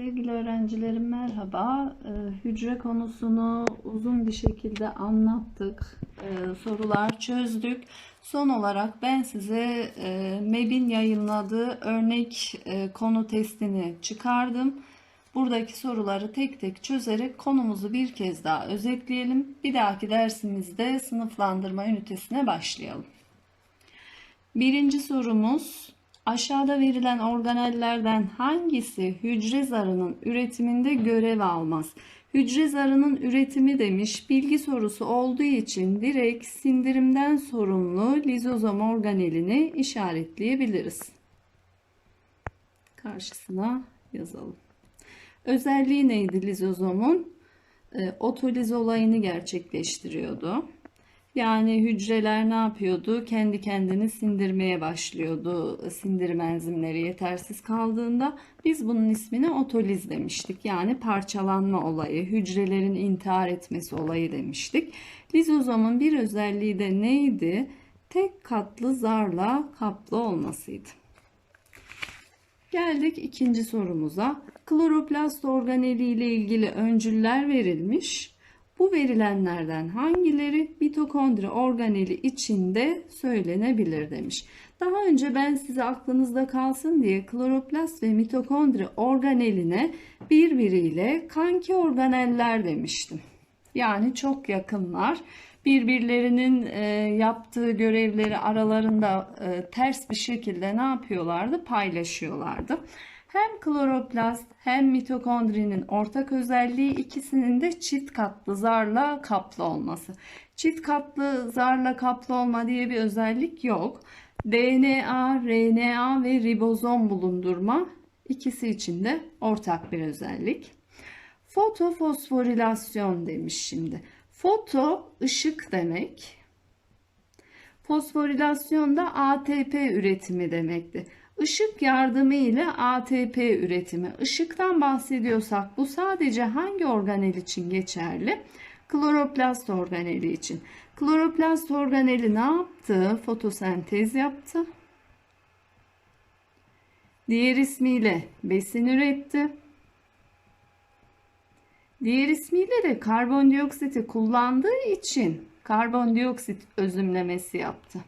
Sevgili öğrencilerim merhaba. Ee, Hücre konusunu uzun bir şekilde anlattık. Ee, Sorular çözdük. Son olarak ben size e, MEB'in yayınladığı örnek e, konu testini çıkardım. Buradaki soruları tek tek çözerek konumuzu bir kez daha özetleyelim. Bir dahaki dersimizde sınıflandırma ünitesine başlayalım. Birinci sorumuz aşağıda verilen organellerden hangisi hücre zarının üretiminde görev almaz? Hücre zarının üretimi demiş bilgi sorusu olduğu için direkt sindirimden sorumlu lizozom organelini işaretleyebiliriz. Karşısına yazalım. Özelliği neydi lizozomun? E, otoliz olayını gerçekleştiriyordu. Yani hücreler ne yapıyordu? Kendi kendini sindirmeye başlıyordu. Sindirim enzimleri yetersiz kaldığında biz bunun ismini otoliz demiştik. Yani parçalanma olayı, hücrelerin intihar etmesi olayı demiştik. Lizozomun bir özelliği de neydi? Tek katlı zarla kaplı olmasıydı. Geldik ikinci sorumuza. Kloroplast organeli ile ilgili öncüller verilmiş. Bu verilenlerden hangileri mitokondri organeli içinde söylenebilir demiş. Daha önce ben size aklınızda kalsın diye kloroplast ve mitokondri organeline birbiriyle kanki organeller demiştim. Yani çok yakınlar. Birbirlerinin e, yaptığı görevleri aralarında e, ters bir şekilde ne yapıyorlardı? Paylaşıyorlardı. Hem kloroplast hem mitokondrinin ortak özelliği ikisinin de çift katlı zarla kaplı olması. Çift katlı zarla kaplı olma diye bir özellik yok. DNA, RNA ve ribozom bulundurma ikisi için de ortak bir özellik. Fotofosforilasyon demiş şimdi. Foto ışık demek. Fosforilasyon da ATP üretimi demekti. Işık yardımı ile ATP üretimi. Işıktan bahsediyorsak bu sadece hangi organel için geçerli? Kloroplast organeli için. Kloroplast organeli ne yaptı? Fotosentez yaptı. Diğer ismiyle besin üretti. Diğer ismiyle de karbondioksiti kullandığı için karbondioksit özümlemesi yaptı.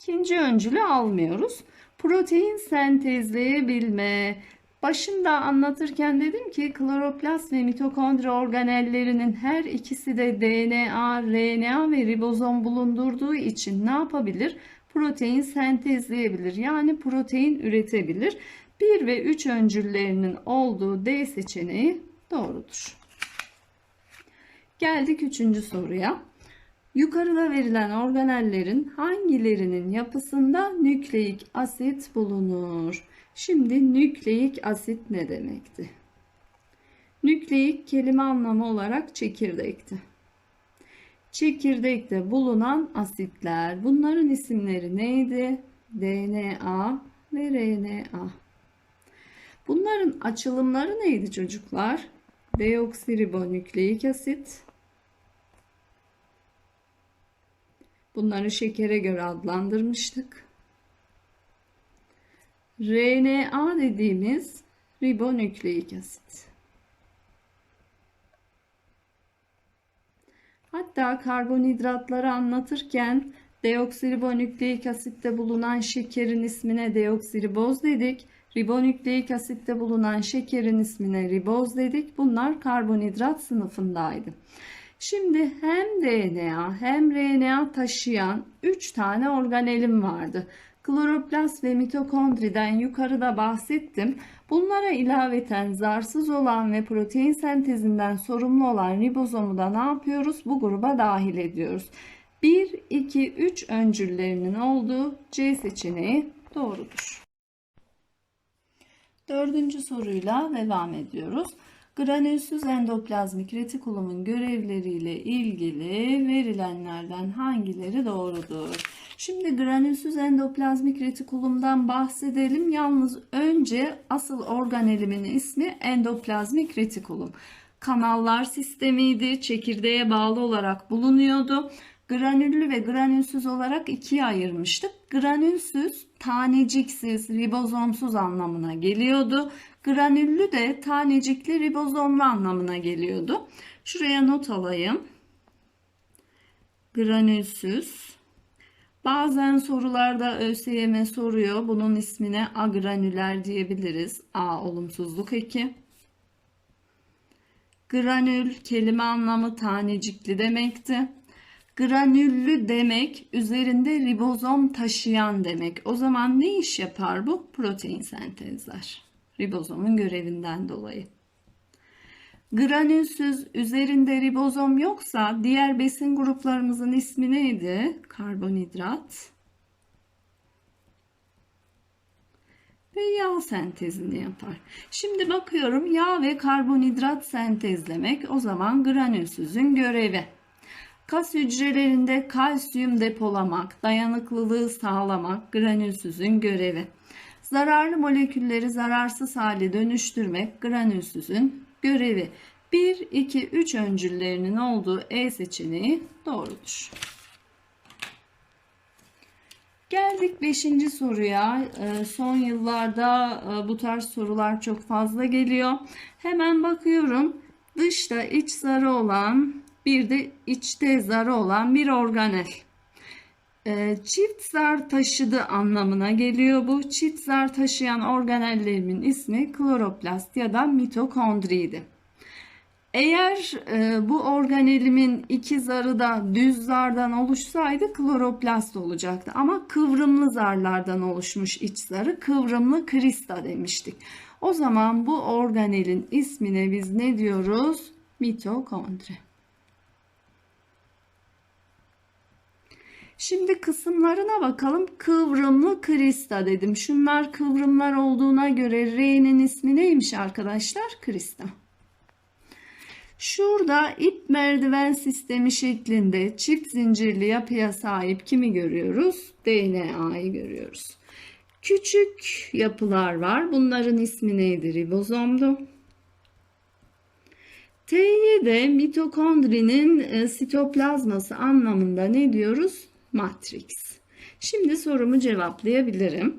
İkinci öncülü almıyoruz. Protein sentezleyebilme. Başında anlatırken dedim ki kloroplast ve mitokondri organellerinin her ikisi de DNA, RNA ve ribozom bulundurduğu için ne yapabilir? Protein sentezleyebilir. Yani protein üretebilir. 1 ve 3 öncüllerinin olduğu D seçeneği doğrudur. Geldik üçüncü soruya. Yukarıda verilen organellerin hangilerinin yapısında nükleik asit bulunur? Şimdi nükleik asit ne demekti? Nükleik kelime anlamı olarak çekirdekti. Çekirdekte bulunan asitler. Bunların isimleri neydi? DNA ve RNA. Bunların açılımları neydi çocuklar? Deoksiribonükleik asit, Bunları şekere göre adlandırmıştık. RNA dediğimiz ribonükleik asit. Hatta karbonhidratları anlatırken deoksiribonükleik asitte bulunan şekerin ismine deoksiriboz dedik. Ribonükleik asitte bulunan şekerin ismine riboz dedik. Bunlar karbonhidrat sınıfındaydı. Şimdi hem DNA hem RNA taşıyan 3 tane organelim vardı. Kloroplast ve mitokondriden yukarıda bahsettim. Bunlara ilaveten zarsız olan ve protein sentezinden sorumlu olan ribozomu da ne yapıyoruz? Bu gruba dahil ediyoruz. 1, 2, 3 öncüllerinin olduğu C seçeneği doğrudur. Dördüncü soruyla devam ediyoruz. Granülsüz endoplazmik retikulumun görevleriyle ilgili verilenlerden hangileri doğrudur? Şimdi granülsüz endoplazmik retikulumdan bahsedelim. Yalnız önce asıl organelimin ismi endoplazmik retikulum. Kanallar sistemiydi. Çekirdeğe bağlı olarak bulunuyordu. granüllü ve granülsüz olarak ikiye ayırmıştık. Granülsüz taneciksiz, ribozomsuz anlamına geliyordu. Granüllü de tanecikli, ribozomlu anlamına geliyordu. Şuraya not alayım. Granülsüz. Bazen sorularda ÖSYM soruyor. Bunun ismine agranüler diyebiliriz. A olumsuzluk eki. Granül kelime anlamı tanecikli demekti. Granüllü demek üzerinde ribozom taşıyan demek. O zaman ne iş yapar bu? Protein sentezler. Ribozomun görevinden dolayı. Granülsüz üzerinde ribozom yoksa diğer besin gruplarımızın ismi neydi? Karbonhidrat ve yağ sentezini yapar. Şimdi bakıyorum yağ ve karbonhidrat sentezlemek o zaman granülsüzün görevi. Kas hücrelerinde kalsiyum depolamak, dayanıklılığı sağlamak granülsüzün görevi. Zararlı molekülleri zararsız hale dönüştürmek granülsüzün görevi. 1, 2, 3 öncüllerinin olduğu E seçeneği doğrudur. Geldik 5. soruya. Ee, Son yıllarda e, bu tarz sorular çok fazla geliyor. Hemen bakıyorum. Dışta iç zarı olan bir de içte zarı olan bir organel. Ee, Çift zar taşıdı anlamına geliyor bu. Çift zar taşıyan organellerimin ismi kloroplast ya da mitokondriydi. Eğer e, bu organelimin iki zarı da düz zardan oluşsaydı kloroplast olacaktı. Ama kıvrımlı zarlardan oluşmuş iç zarı kıvrımlı krista demiştik. O zaman bu organelin ismine biz ne diyoruz? Mitokondri. Şimdi kısımlarına bakalım. Kıvrımlı krista dedim. Şunlar kıvrımlar olduğuna göre R'nin ismi neymiş arkadaşlar? Krista. Şurada ip merdiven sistemi şeklinde çift zincirli yapıya sahip kimi görüyoruz? DNA'yı görüyoruz. Küçük yapılar var. Bunların ismi neydi? Ribozomdu. T'ye de mitokondrinin e, sitoplazması anlamında ne diyoruz? Matrix. Şimdi sorumu cevaplayabilirim.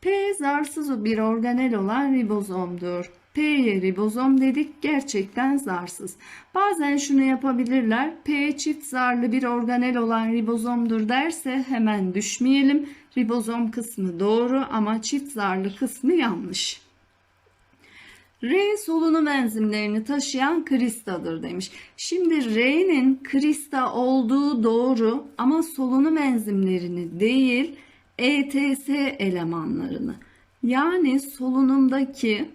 P zarsız bir organel olan ribozomdur. P'ye ribozom dedik gerçekten zarsız. Bazen şunu yapabilirler. P çift zarlı bir organel olan ribozomdur derse hemen düşmeyelim. Ribozom kısmı doğru ama çift zarlı kısmı yanlış. R solunum enzimlerini taşıyan kristadır demiş. Şimdi R'nin krista olduğu doğru ama solunum enzimlerini değil ETS elemanlarını yani solunumdaki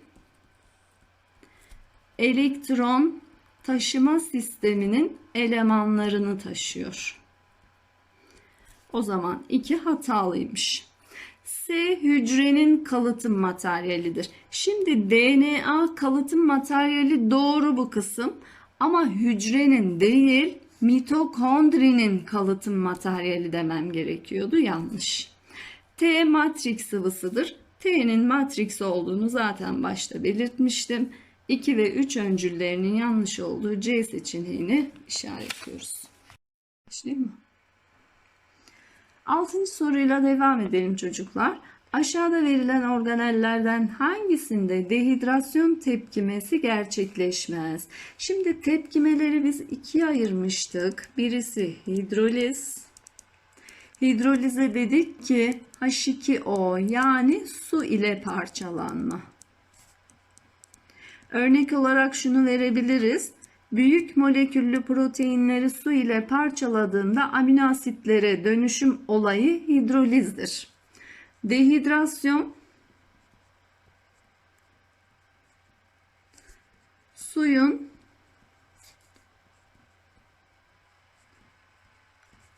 elektron taşıma sisteminin elemanlarını taşıyor. O zaman iki hatalıymış. S hücrenin kalıtım materyalidir. Şimdi DNA kalıtım materyali doğru bu kısım ama hücrenin değil mitokondrinin kalıtım materyali demem gerekiyordu yanlış. T matrix sıvısıdır. T'nin matrix olduğunu zaten başta belirtmiştim. 2 ve 3 öncüllerinin yanlış olduğu C seçeneğini işaretliyoruz. Başlayayım mı? Altıncı soruyla devam edelim çocuklar. Aşağıda verilen organellerden hangisinde dehidrasyon tepkimesi gerçekleşmez? Şimdi tepkimeleri biz ikiye ayırmıştık. Birisi hidroliz. Hidrolize dedik ki H2O yani su ile parçalanma. Örnek olarak şunu verebiliriz. Büyük moleküllü proteinleri su ile parçaladığında amino asitlere dönüşüm olayı hidrolizdir. Dehidrasyon suyun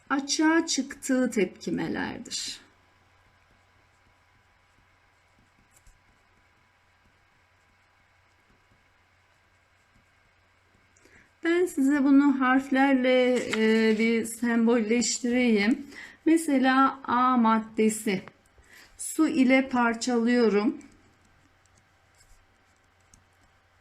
açığa çıktığı tepkimelerdir. Ben size bunu harflerle e, bir sembolleştireyim. Mesela A maddesi. Su ile parçalıyorum.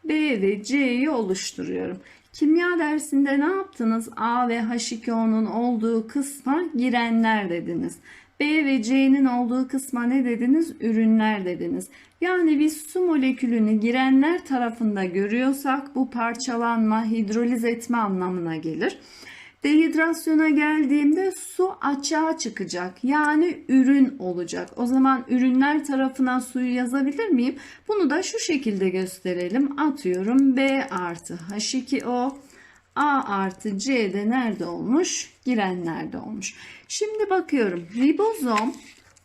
B ve C'yi oluşturuyorum. Kimya dersinde ne yaptınız? A ve H2O'nun olduğu kısma girenler dediniz. B ve C'nin olduğu kısma ne dediniz? Ürünler dediniz. Yani biz su molekülünü girenler tarafında görüyorsak bu parçalanma, hidroliz etme anlamına gelir. Dehidrasyona geldiğimde su açığa çıkacak. Yani ürün olacak. O zaman ürünler tarafına suyu yazabilir miyim? Bunu da şu şekilde gösterelim. Atıyorum B artı H2O A artı C de nerede olmuş? Girenlerde olmuş. Şimdi bakıyorum. Ribozom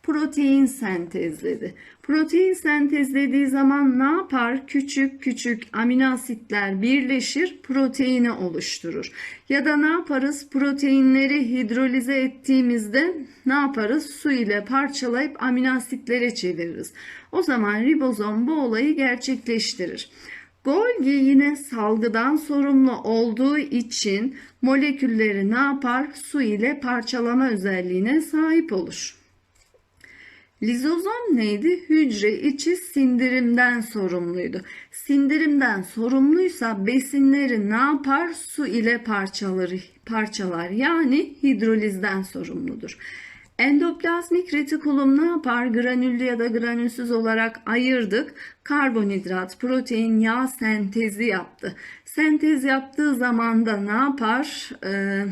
protein sentezledi. Protein sentezlediği zaman ne yapar? Küçük küçük amino asitler birleşir, proteini oluşturur. Ya da ne yaparız? Proteinleri hidrolize ettiğimizde ne yaparız? Su ile parçalayıp amino asitlere çeviririz. O zaman ribozom bu olayı gerçekleştirir. Golgi yine salgıdan sorumlu olduğu için molekülleri ne yapar? Su ile parçalama özelliğine sahip olur. Lizozom neydi? Hücre içi sindirimden sorumluydu. Sindirimden sorumluysa besinleri ne yapar? Su ile parçalar, parçalar yani hidrolizden sorumludur. Endoplazmik retikulum ne yapar? Granüllü ya da granülsüz olarak ayırdık. Karbonhidrat, protein, yağ sentezi yaptı. Sentez yaptığı zaman da ne yapar? Ee,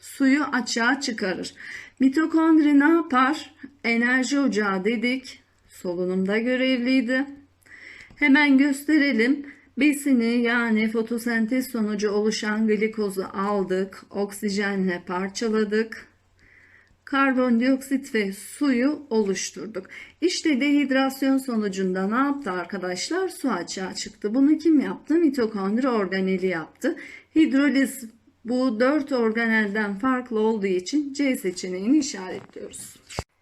suyu açığa çıkarır. Mitokondri ne yapar? Enerji ocağı dedik. Solunumda görevliydi. Hemen gösterelim. Besini yani fotosentez sonucu oluşan glikozu aldık. Oksijenle parçaladık karbondioksit ve suyu oluşturduk. İşte dehidrasyon sonucunda ne yaptı arkadaşlar? Su açığa çıktı. Bunu kim yaptı? Mitokondri organeli yaptı. Hidroliz bu dört organelden farklı olduğu için C seçeneğini işaretliyoruz.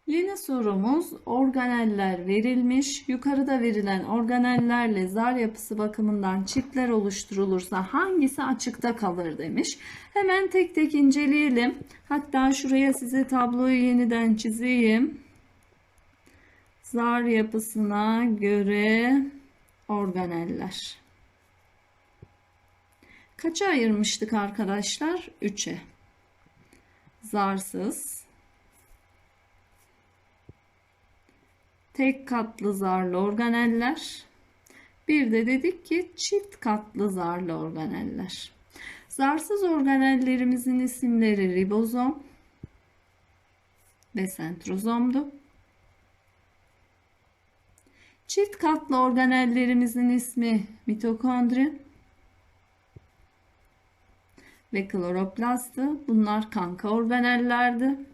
Yeni sorumuz organeller verilmiş. Yukarıda verilen organellerle zar yapısı bakımından çiftler oluşturulursa hangisi açıkta kalır demiş. Hemen tek tek inceleyelim. Hatta şuraya size tabloyu yeniden çizeyim. Zar yapısına göre organeller. Kaça ayırmıştık arkadaşlar? 3'e. Zarsız, tek katlı zarlı organeller. Bir de dedik ki çift katlı zarlı organeller. Zarsız organellerimizin isimleri ribozom ve sentrozomdu. Çift katlı organellerimizin ismi mitokondri ve kloroplasttı. Bunlar kanka organellerdi.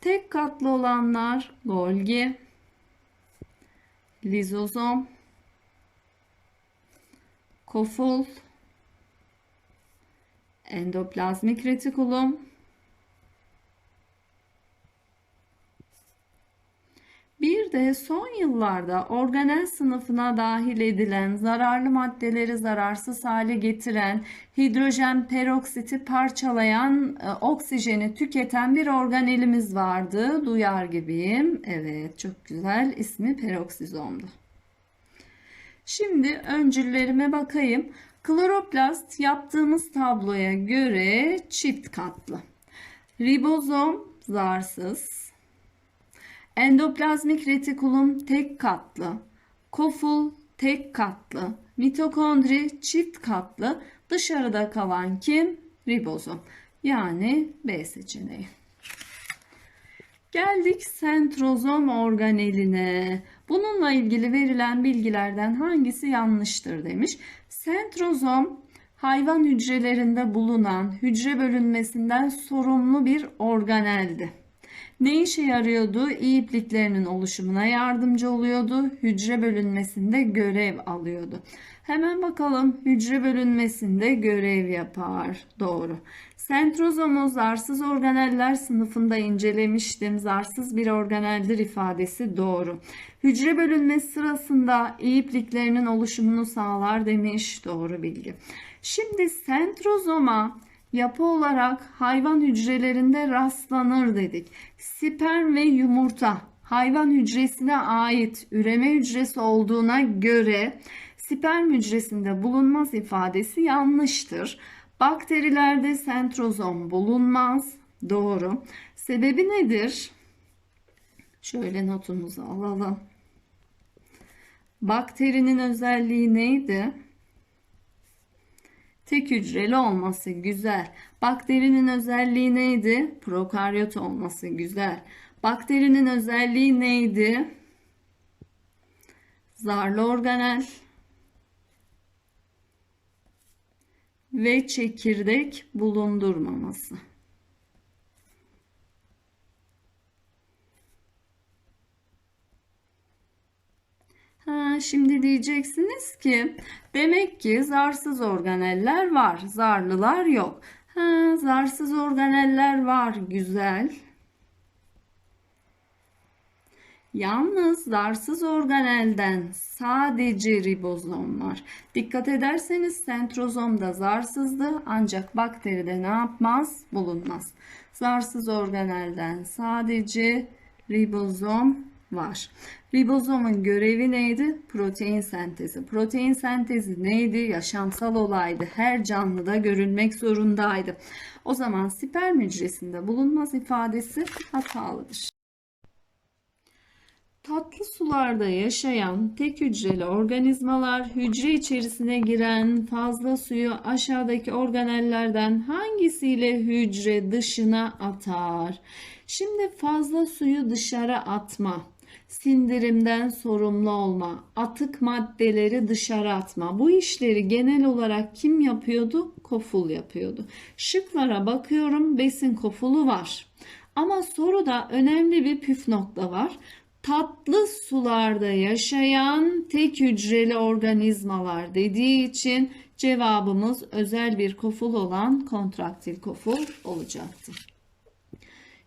Tek katlı olanlar Golgi, lizozom, koful, endoplazmik retikulum, Bir de son yıllarda organel sınıfına dahil edilen zararlı maddeleri zararsız hale getiren hidrojen peroksiti parçalayan e, oksijeni tüketen bir organelimiz vardı. Duyar gibiyim. Evet çok güzel ismi peroksizomdu. Şimdi öncüllerime bakayım. Kloroplast yaptığımız tabloya göre çift katlı. Ribozom zarsız, Endoplazmik retikulum tek katlı, koful tek katlı, mitokondri çift katlı, dışarıda kalan kim? Ribozom. Yani B seçeneği. Geldik sentrozom organeline. Bununla ilgili verilen bilgilerden hangisi yanlıştır demiş. Sentrozom hayvan hücrelerinde bulunan hücre bölünmesinden sorumlu bir organeldi. Ne işe yarıyordu? İyi ipliklerinin oluşumuna yardımcı oluyordu. Hücre bölünmesinde görev alıyordu. Hemen bakalım hücre bölünmesinde görev yapar. Doğru. Sentrozomu zarsız organeller sınıfında incelemiştim. Zarsız bir organeldir ifadesi doğru. Hücre bölünmesi sırasında ipliklerinin oluşumunu sağlar demiş. Doğru bilgi. Şimdi sentrozoma yapı olarak hayvan hücrelerinde rastlanır dedik. Sperm ve yumurta hayvan hücresine ait üreme hücresi olduğuna göre sperm hücresinde bulunmaz ifadesi yanlıştır. Bakterilerde sentrozom bulunmaz. Doğru. Sebebi nedir? Şöyle notumuzu alalım. Bakterinin özelliği neydi? Tek hücreli olması güzel. Bakterinin özelliği neydi? Prokaryot olması güzel. Bakterinin özelliği neydi? Zarlı organel ve çekirdek bulundurmaması. Ha, şimdi diyeceksiniz ki demek ki zarsız organeller var, zarlılar yok. Ha, zarsız organeller var, güzel. Yalnız zarsız organelden sadece ribozom var. Dikkat ederseniz sentrozom da zarsızdı ancak bakteride ne yapmaz? Bulunmaz. Zarsız organelden sadece ribozom var. Ribozomun görevi neydi? Protein sentezi. Protein sentezi neydi? Yaşamsal olaydı. Her canlıda görülmek zorundaydı. O zaman sperm hücresinde bulunmaz ifadesi hatalıdır. Tatlı sularda yaşayan tek hücreli organizmalar hücre içerisine giren fazla suyu aşağıdaki organellerden hangisiyle hücre dışına atar? Şimdi fazla suyu dışarı atma, sindirimden sorumlu olma, atık maddeleri dışarı atma. Bu işleri genel olarak kim yapıyordu? Koful yapıyordu. Şıklara bakıyorum besin kofulu var. Ama soruda önemli bir püf nokta var tatlı sularda yaşayan tek hücreli organizmalar dediği için cevabımız özel bir koful olan kontraktil koful olacaktı.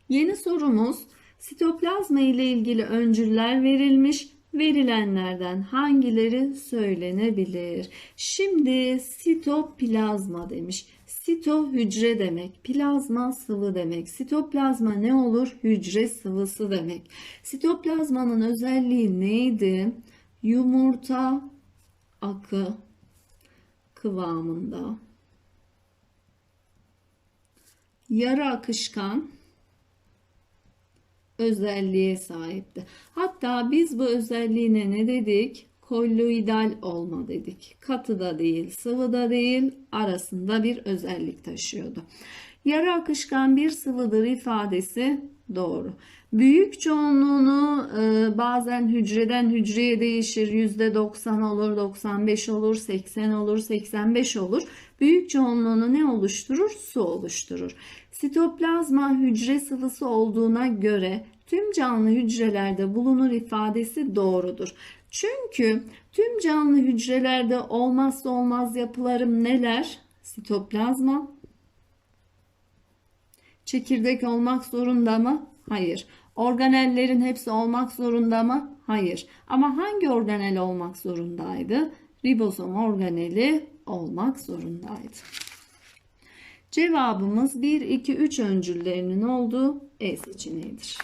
Yeni sorumuz sitoplazma ile ilgili öncüller verilmiş. Verilenlerden hangileri söylenebilir? Şimdi sitoplazma demiş. Sito hücre demek. Plazma sıvı demek. Sitoplazma ne olur? Hücre sıvısı demek. Sitoplazmanın özelliği neydi? Yumurta akı kıvamında. Yarı akışkan özelliğe sahipti. Hatta biz bu özelliğine ne dedik? kolloidal olma dedik. Katı da değil, sıvı da değil, arasında bir özellik taşıyordu. Yarı akışkan bir sıvıdır ifadesi doğru. Büyük çoğunluğunu e, bazen hücreden hücreye değişir. %90 olur, 95 olur, 80 olur, 85 olur. Büyük çoğunluğunu ne oluşturur? Su oluşturur. Sitoplazma hücre sıvısı olduğuna göre tüm canlı hücrelerde bulunur ifadesi doğrudur. Çünkü tüm canlı hücrelerde olmazsa olmaz yapılarım neler? Sitoplazma. Çekirdek olmak zorunda mı? Hayır. Organellerin hepsi olmak zorunda mı? Hayır. Ama hangi organel olmak zorundaydı? Ribozom organeli olmak zorundaydı. Cevabımız 1, 2, 3 öncüllerinin olduğu E seçeneğidir.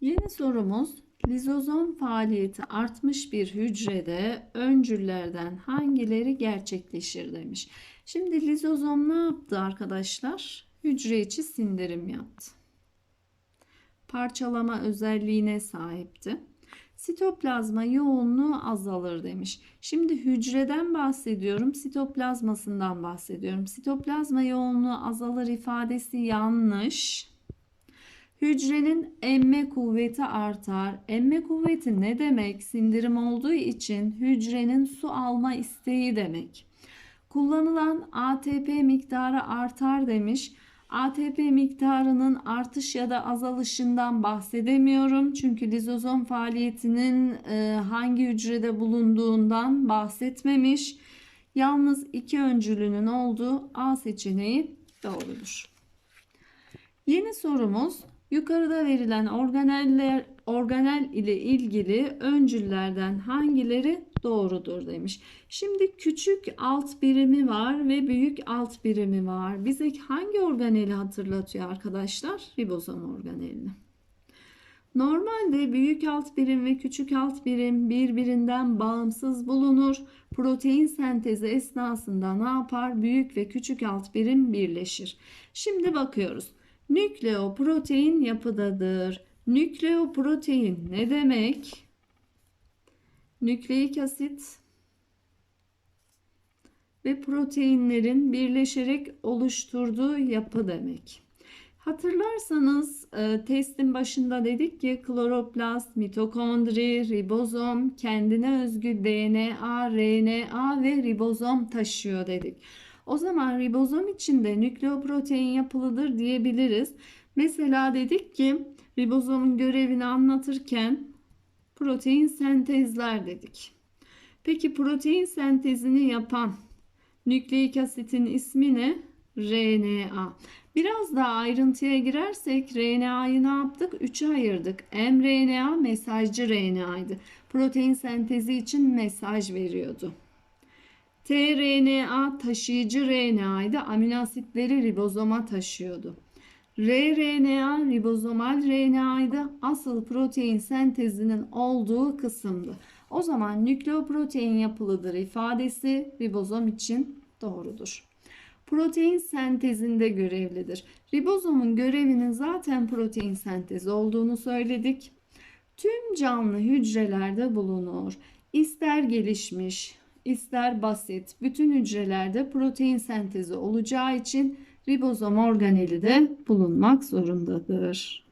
Yeni sorumuz Lizozom faaliyeti artmış bir hücrede öncüllerden hangileri gerçekleşir demiş. Şimdi lizozom ne yaptı arkadaşlar? Hücre içi sindirim yaptı. Parçalama özelliğine sahipti. Sitoplazma yoğunluğu azalır demiş. Şimdi hücreden bahsediyorum, sitoplazmasından bahsediyorum. Sitoplazma yoğunluğu azalır ifadesi yanlış. Hücrenin emme kuvveti artar. Emme kuvveti ne demek? Sindirim olduğu için hücrenin su alma isteği demek. Kullanılan ATP miktarı artar demiş. ATP miktarının artış ya da azalışından bahsedemiyorum. Çünkü lizozom faaliyetinin e, hangi hücrede bulunduğundan bahsetmemiş. Yalnız iki öncülünün olduğu A seçeneği doğrudur. Yeni sorumuz Yukarıda verilen organeller organel ile ilgili öncüllerden hangileri doğrudur demiş. Şimdi küçük alt birimi var ve büyük alt birimi var. Bize hangi organeli hatırlatıyor arkadaşlar? Ribozom organelini. Normalde büyük alt birim ve küçük alt birim birbirinden bağımsız bulunur. Protein sentezi esnasında ne yapar? Büyük ve küçük alt birim birleşir. Şimdi bakıyoruz. Nükleoprotein yapıdadır. Nükleoprotein ne demek? Nükleik asit ve proteinlerin birleşerek oluşturduğu yapı demek. Hatırlarsanız e, testin başında dedik ki kloroplast, mitokondri, ribozom, kendine özgü DNA, RNA ve ribozom taşıyor dedik. O zaman ribozom içinde nükleoprotein yapılıdır diyebiliriz. Mesela dedik ki ribozomun görevini anlatırken protein sentezler dedik. Peki protein sentezini yapan nükleik asitin ismi ne? RNA. Biraz daha ayrıntıya girersek RNA'yı ne yaptık? Üçe ayırdık. mRNA mesajcı RNA'ydı. Protein sentezi için mesaj veriyordu. tRNA taşıyıcı RNA'ydı. Amino asitleri ribozoma taşıyordu. rRNA ribozomal RNA'ydı. Asıl protein sentezinin olduğu kısımdı. O zaman nükleoprotein yapılıdır ifadesi ribozom için doğrudur. Protein sentezinde görevlidir. Ribozomun görevinin zaten protein sentezi olduğunu söyledik. Tüm canlı hücrelerde bulunur. İster gelişmiş, ister basit, bütün hücrelerde protein sentezi olacağı için ribozom organeli de bulunmak zorundadır.